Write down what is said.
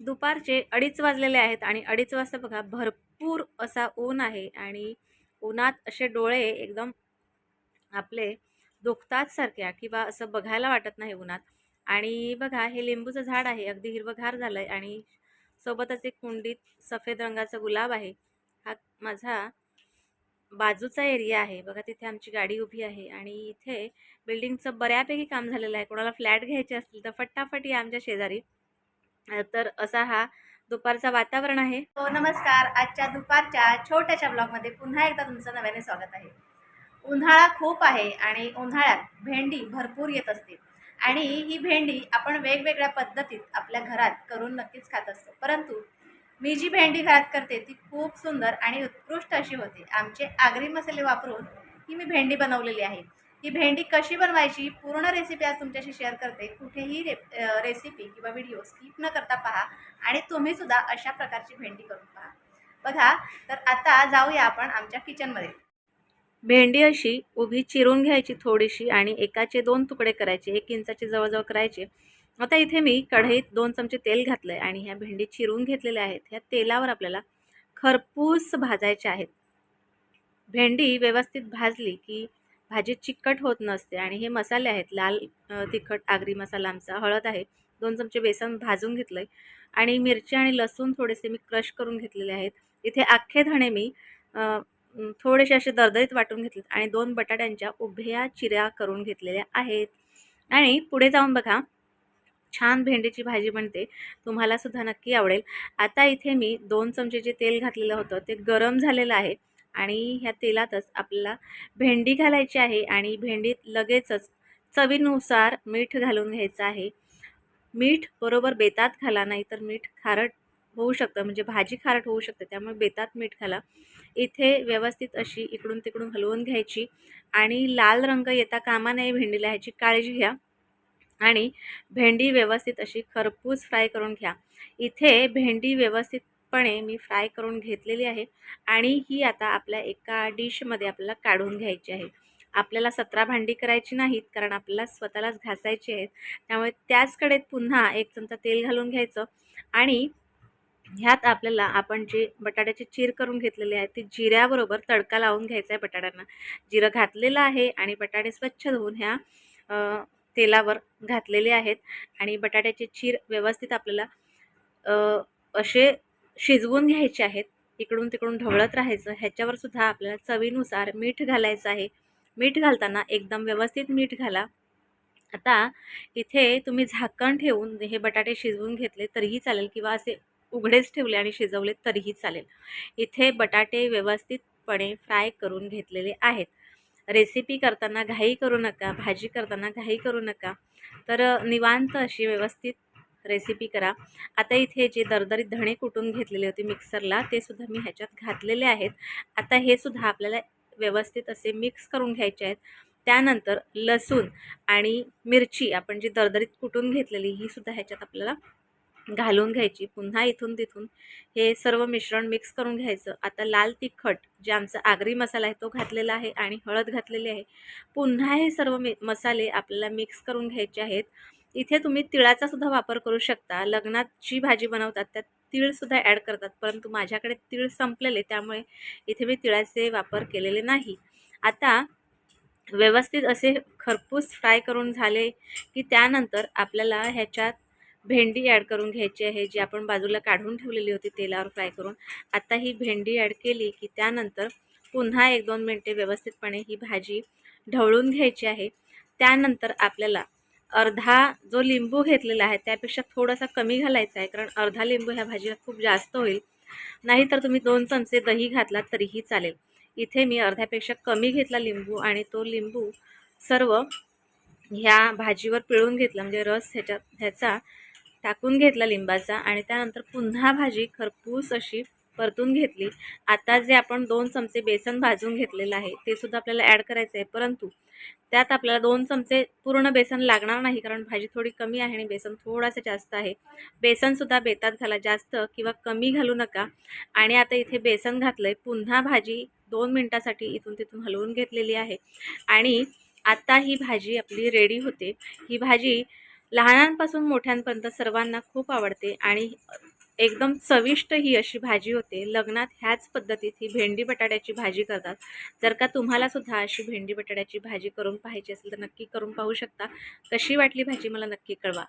दुपारचे अडीच वाजलेले आहेत आणि अडीच वाजता बघा भरपूर असा ऊन आहे आणि उन्हात असे डोळे एकदम आपले दुखतात सारख्या किंवा असं बघायला वाटत नाही उन्हात. आणि बघा हे लिंबूचं झाड आहे अगदी हिरवंघार झालं आहे आणि सोबतच एक कुंडीत सफेद रंगाचा गुलाब आहे. हा माझा बाजूचा एरिया आहे. बघा तिथे आमची गाडी उभी आहे आणि इथे बिल्डिंगचं बऱ्यापैकी काम झालेलं आहे. कोणाला फ्लॅट घ्यायचे असतील तर फटाफट या आमच्या शेजारी. तर असा हा दुपारचा वातावरण आहे. हो नमस्कार. आजच्या दुपारच्या छोट्याशा ब्लॉगमध्ये पुन्हा एकदा तुमचं नव्याने स्वागत आहे. उन्हाळा खूप आहे आणि उन्हाळ्यात भेंडी भरपूर येत असते. आणि ही भेंडी आपण वेगवेगळ्या पद्धतीत आपल्या घरात करून नक्कीच खात असतो. परंतु मी जी भेंडी घरात करते ती खूप सुंदर आणि उत्कृष्ट अशी होते. आमचे आगरी मसाले वापरून ही मी भेंडी बनवलेली आहे. ही भेंडी कशी बनवायची पूर्ण रेसिपी आज तुमच्याशी शेअर करते. कुठेही रे रेसिपी किंवा व्हिडिओ स्किप न करता पहा आणि तुम्ही सुद्धा अशा प्रकारची भेंडी करून पहा. बघा तर आता जाऊया आपण आमच्या किचनमध्ये भेंडी अशी उभी चिरून घ्यायची थोडीशी आणि एकाचे दोन तुकडे करायचे एक इंचाचे जवळजवळ करायचे. आता इथे मी कढईत दोन चमचे तेल घातलं आहे आणि ह्या भेंडी चिरून घेतलेल्या आहेत. ह्या तेलावर आपल्याला खरपूस भाजायच्या आहेत. भेंडी व्यवस्थित भाजली की भाजी चिकट होत नसते आणि हे मसाले आहेत लाल तिखट आगरी मसाला आमचा हळद आहे दोन चमचे बेसन भाजून घेतलं आहे आणि मिरची आणि लसूण थोडेसे मी क्रश करून घेतलेले आहेत. इथे अख्खे धणे मी थोडेसे असे दरदरीत वाटून घेतले आणि दोन बटाट्यांच्या उभ्या चिऱ्या करून घेतलेल्या आहेत. आणि पुढे जाऊन बघा छान भेंडीची भाजी बनते तुम्हाला सुद्धा नक्की आवडेल. आता इथे मी दोन चमचे जे तेल घातलेलं होतं ते गरम झालेलं आहे. आणि ह्या तेलातच आपल्याला भेंडी घालायची आहे आणि भेंडीत लगेचच चवीनुसार मीठ घालून घ्यायचं आहे. मीठ बरोबर बेतात घाला नाही तर मीठ खारट होऊ शकतं म्हणजे भाजी खारट होऊ शकते त्यामुळे बेतात मीठ घाला. इथे व्यवस्थित अशी इकडून तिकडून हलवून घ्यायची आणि लाल रंग येता कामा नये भेंडीला ह्याची काळजी घ्या. आणि भेंडी व्यवस्थित अशी खरपूस फ्राय करून घ्या. इथे भेंडी व्यवस्थित व्यवस्थितपणे मी फ्राय करून घेतलेली आहे आणि ही आता आपल्या एका डिशमध्ये आपल्याला काढून घ्यायची आहे. आपल्याला सतरा भांडी करायची नाहीत कारण आपल्याला स्वतःलाच घासायची आहेत. त्यामुळे त्याच कडेत पुन्हा एक चमचा तेल घालून घ्यायचं आणि ह्यात आपल्याला आपण जे बटाट्याची चीर करून घेतलेली आहे ती जिऱ्याबरोबर तडका लावून घ्यायचा आहे बटाट्यांना. जिरं घातलेलं आहे आणि बटाटे स्वच्छ धुवून ह्या तेलावर घातलेले आहेत आणि बटाट्याची चीर व्यवस्थित आपल्याला असे शिजवून घ्यायचे आहेत. इकडून तिकडून ढवळत राहायचं. ह्याच्यावर सुद्धा आपल्याला चवीनुसार मीठ घालायचं आहे. मीठ घालताना एकदम व्यवस्थित मीठ घाला. आता इथे तुम्ही झाकण ठेवून हे बटाटे शिजवून घेतले तरीही चालेल किंवा असे उघडेच ठेवले आणि शिजवले तरीही चालेल. इथे बटाटे व्यवस्थितपणे फ्राय करून घेतलेले आहेत. रेसिपी करताना घाई करू नका भाजी करताना घाई करू नका. तर निवांत अशी व्यवस्थित रेसिपी करा. आता इथे जे दरदरीत धणे कुटून घेतलेले होते मिक्सरला ते सुद्धा मी ह्याच्यात घातलेले आहेत. आता हे सुद्धा आपल्याला व्यवस्थित असे मिक्स करून घ्यायचे आहेत. त्यानंतर लसूण आणि मिरची आपण जी दरदरीत कुटून घेतलेली ही सुद्धा ह्याच्यात आपल्याला घालून घ्यायची. पुन्हा इथून तिथून हे सर्व मिश्रण मिक्स करून घ्यायचं. आता लाल तिखट जे आमचा आगरी मसाला आहे तो घातलेला आहे आणि हळद घातलेली आहे. पुन्हा हे सर्व मी मसाले आपल्याला मिक्स करून घ्यायचे आहेत. इथे तुम्ही तिळाचा सुद्धा वापर करू शकता. लग्नात जी भाजी बनवतात त्यात तीळसुद्धा ॲड करतात. परंतु माझ्याकडे तीळ संपलेले त्यामुळे इथे मी तिळाचे वापर केलेले नाही. आता व्यवस्थित असे खरपूस फ्राय करून झाले की त्यानंतर आपल्याला ह्याच्यात भेंडी ॲड करून घ्यायची आहे जी आपण बाजूला काढून ठेवलेली होती तेलावर फ्राय करून. आता ही भेंडी ॲड केली की त्यानंतर पुन्हा एक दोन मिनटे व्यवस्थितपणे ही भाजी ढवळून घ्यायची आहे. त्यानंतर आपल्याला अर्धा जो लिंबू घेतलेला आहे त्यापेक्षा थोडासा कमी घालायचा आहे कारण अर्धा लिंबू ह्या भाजीला खूप जास्त होईल. नाहीतर तुम्ही दोन चमचे दही घातलात तरीही चालेल. इथे मी अर्ध्यापेक्षा कमी घेतला लिंबू आणि तो लिंबू सर्व ह्या भाजीवर पिळून घेतला म्हणजे रस ह्याच्यात ह्याचा टाकून घेतला लिंबाचा आणि त्यानंतर पुन्हा भाजी खरपूस अशी परतून घेतली. आता जे आपण दोन चमचे बेसन भाजून घेतलेलं आहे ते सुद्धा आपल्याला ॲड करायचं आहे. परंतु त्यात आपल्याला दोन चमचे पूर्ण बेसन लागणार नाही कारण भाजी थोडी कमी आहे आणि बेसन थोडासा जास्त आहे. बेसनसुद्धा बेतात घाला जास्त किंवा कमी घालू नका. आणि आता इथे बेसन घातलं आहे पुन्हा भाजी दोन मिनटासाठी इथून तिथून हलवून घेतलेली आहे. आणि आता ही भाजी आपली रेडी होते. ही भाजी लहानांपासून मोठ्यांपर्यंत सर्वांना खूप आवडते आणि एकदम चविष्ट ही अशी भाजी होते. लग्नात ह्याच पद्धतीत ही भेंडी बटाट्याची भाजी करतात. जर का तुम्हाला सुद्धा अशी भेंडी बटाट्याची भाजी करून पाहायची असेल तर नक्की करून पाहू शकता. कशी वाटली भाजी मला नक्की कळवा.